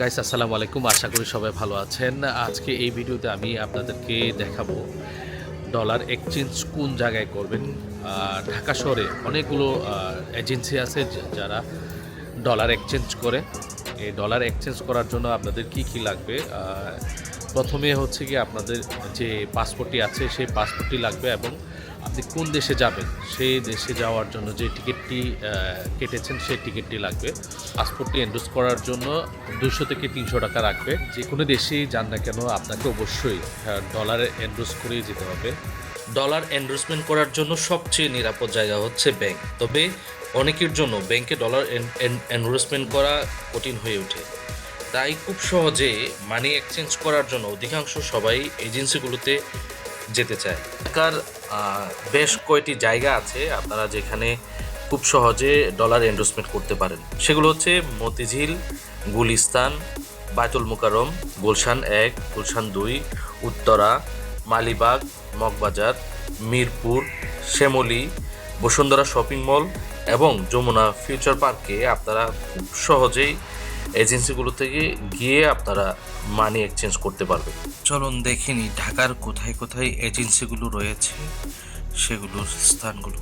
Guys আসসালামু আলাইকুম। আশা করি সবাই ভালো আছেন। আজকে এই ভিডিওতে আমি আপনাদেরকে দেখাবো ডলার এক্সচেঞ্জ কোন জায়গায় করবেন। ঢাকা শহরে অনেকগুলো এজেন্সি আছে যারা ডলার এক্সচেঞ্জ করে। এই ডলার এক্সচেঞ্জ করার জন্য আপনাদের কি কি লাগবে? প্রথমে হচ্ছে কি আপনাদের যে পাসপোর্টটি আছে, সেই পাসপোর্টটি লাগবে এবং আপনি কোন দেশে যাবেন? সেই দেশে যাওয়ার জন্য যে টিকিটটি কেটেছেন সেই টিকিটটি লাগবে। পাসপোর্টটি এন্ডোজ করার জন্য দুশো থেকে তিনশো টাকা রাখবে। যে কোনো দেশেই যান না কেন আপনাকে অবশ্যই ডলারে এন্ডোজ করেই যেতে হবে। ডলার এন্ডোর্সমেন্ট করার জন্য সবচেয়ে নিরাপদ জায়গা হচ্ছে ব্যাংক তবে অনেকের জন্য ব্যাংকে ডলার এনরোসমেন্ট করা কঠিন হয়ে ওঠে। তাই খুব সহজে মানি এক্সচেঞ্জ করার জন্য অধিকাংশ সবাই এজেন্সিগুলোতে যেতে চায়। আহ, বেশ কয়টি জায়গা আছে আপনারা যেখানে খুব সহজে ডলার এন্ডোসমেন্ট করতে পারেন। সেগুলো হচ্ছে মতিঝিল, গুলিস্তান, বায়তুল মুকারম গুলশান এক, গুলশান দুই, উত্তরা, মালিবাগ, মগবাজার, মিরপুর, শ্যামলী, বসুন্ধরা শপিং মল এবং যমুনা ফিউচার পার্কে আপনারা খুব সহজেই এজেন্সিগুলো থেকে গিয়ে আপনারা মানি এক্সচেঞ্জ করতে পারবেন। চলুন দেখে নিই ঢাকার কোথায় কোথায় এজেন্সিগুলো রয়েছে, সেগুলোর স্থানগুলো।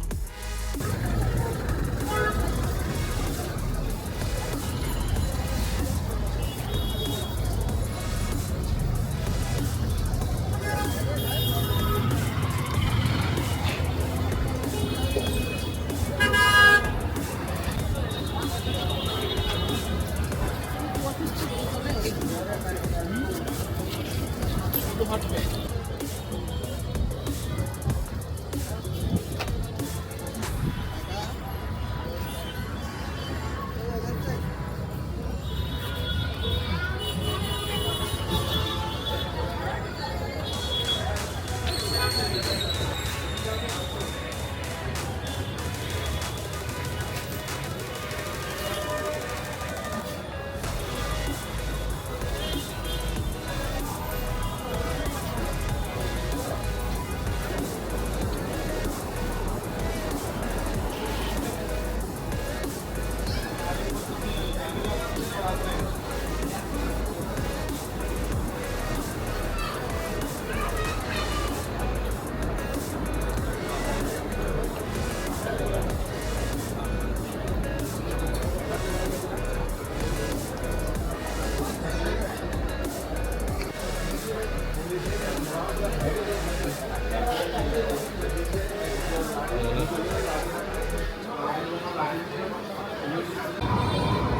ঘটবে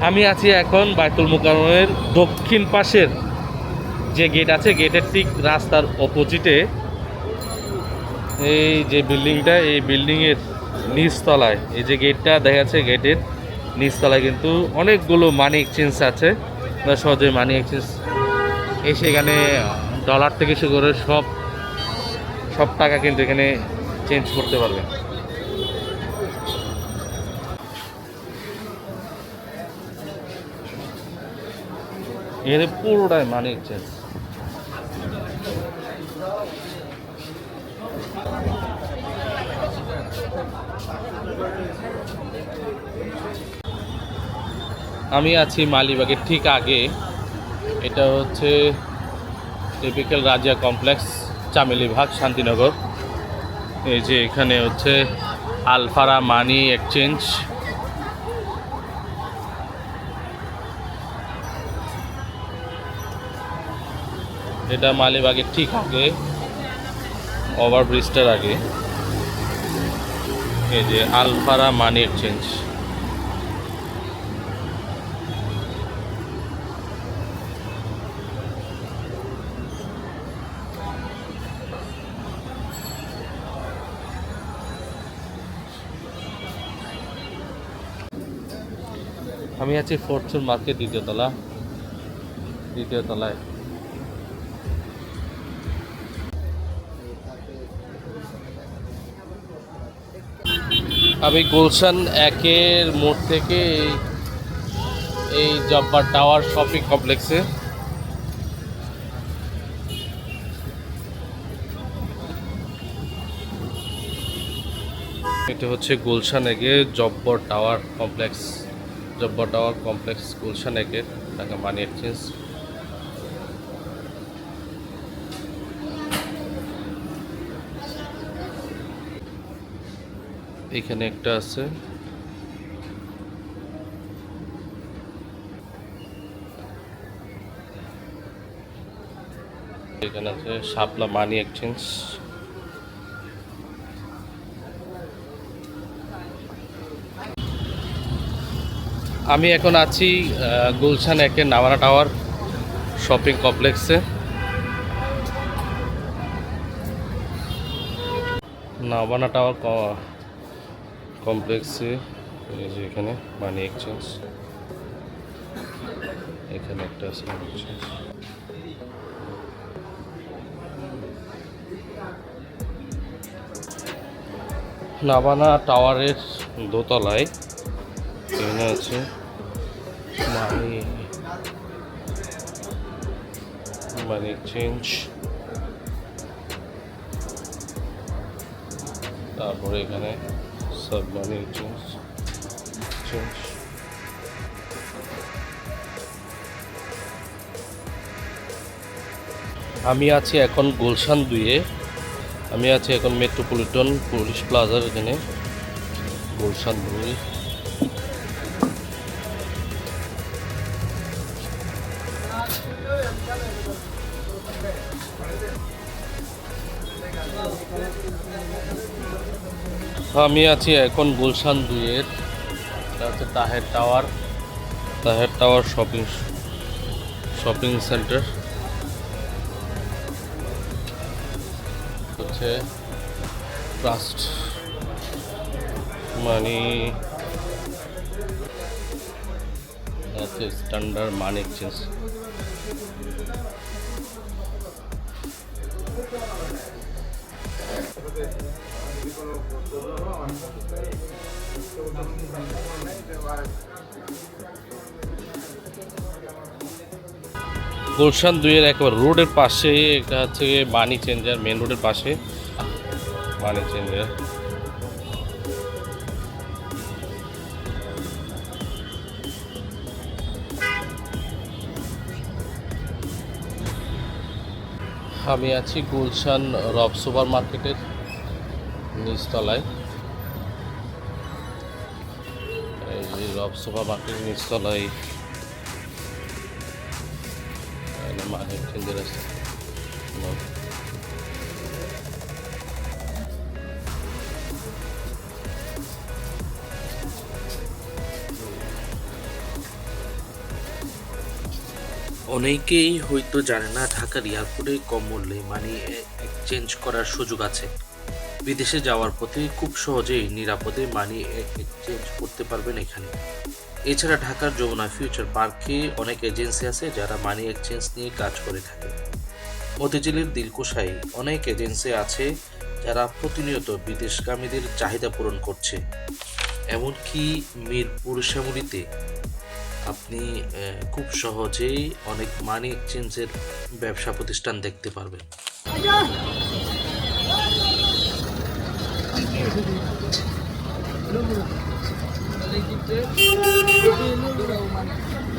আমি আছি এখন বাইতুল মুকাররমের দক্ষিণ পাশের যে গেট আছে, গেটের ঠিক রাস্তার অপোজিটে। এই যে বিল্ডিংটা, এই বিল্ডিংয়ের নিচতলায়, এই যে গেটটা দেখা যাচ্ছে গেটের নিচতলায় কিন্তু অনেকগুলো মানি এক্সচেঞ্জ আছে। সহজে মানি এক্সচেঞ্জ এসে এখানে ডলার থেকে শুরু করে সব সব টাকা কিন্তু এখানে চেঞ্জ করতে পারবেন এখানে পুরোটাই মানি এক্সচেঞ্জ আমি আছি মালিবাগের ঠিক আগে। এটা হচ্ছে টিপিক্যাল রাজিয়া কমপ্লেক্স চামেলি ভাগ, শান্তিনগর। এই যে এখানে হচ্ছে আলফারা মানি এক্সচেঞ্জ এটা মালিবাগের ঠিক আগে ওভারব্রিজটার আগে। এই যে আলফারা মানি এক্সচেঞ্জ আমি আছি ফরচুন মার্কেট দ্বিতীয় তলা। আমি গুলশান একের মোড় থেকে এই- জব্বার টাওয়ার শপিং কমপ্লেক্সে। এটা হচ্ছে Gulshan এগে Jabbar tower complex, Jabbar tower complex Gulshan একের টাকা মানি এক্সচেঞ্জ। এখানে একটা আছে। এখানে আছে শাপলা মানি এক্সচেঞ্জ। আমি এখন আছি গুলশান একের নাওয়ারা টাওয়ার শপিং কমপ্লেক্সে। নাওয়ানা টাওয়ার কমপ্লেক্সে, এই যে এখানে মানি এক্সচেঞ্জ। এখানে একটা আছে এক্সচেঞ্জ। নাবানা টাওয়ারের দোতলায় এখানে আছে মানি মানি এক্সচেঞ্জ। তারপরে এখানে মানি Change. এক্সচেঞ্জ আমি আছি এখন গুলশান দুয়ে আমি আছি এখন মেট্রোপলিটন, পুলিশ প্লাজার এখানে। গুলশান দুই। আমি আছি এখন গুলশান দুইয়ের, এটা হচ্ছে Taher tower. Taher tower shopping shopping centre. হচ্ছে ট্রাস্ট মানি। আছে স্ট্যান্ডার্ড মানি এক্সচেঞ্জ। গুলশান দুইয়ের একবার রোডের পাশে, এটা হচ্ছে মানি চেঞ্জার মেন রোডের পাশে। Money changer. আমি আছি গুলশান রব সুপার মার্কেটের নিচতলায়। এই যে রব সুপার মার্কেটের নিচতলায়। চেঞ্জার আছে। অনেকেই হয়তো জানে না, ঢাকার এয়ারপোর্টে কম মূল্যে মানি এক্সচেঞ্জ করার সুযোগ আছে। বিদেশে যাওয়ার পথে খুব সহজেই নিরাপদে মানি এক্সচেঞ্জ করতে পারবেন এখানে। এছাড়া ঢাকার যমুনা ফিউচার পার্কে অনেক এজেন্সি আছে যারা মানি এক্সচেঞ্জ নিয়ে কাজ করে থাকে। মতিঝিলের দিলকুশায় অনেক এজেন্সি আছে যারা প্রতিনিয়ত বিদেশগামীদের চাহিদা পূরণ করছে। এমনকি মিরপুর শ্যামলিতে আপনি খুব সহজেই অনেক মানি এক্সচেঞ্জের ব্যবসা প্রতিষ্ঠান দেখতে পারবেন। Thank you.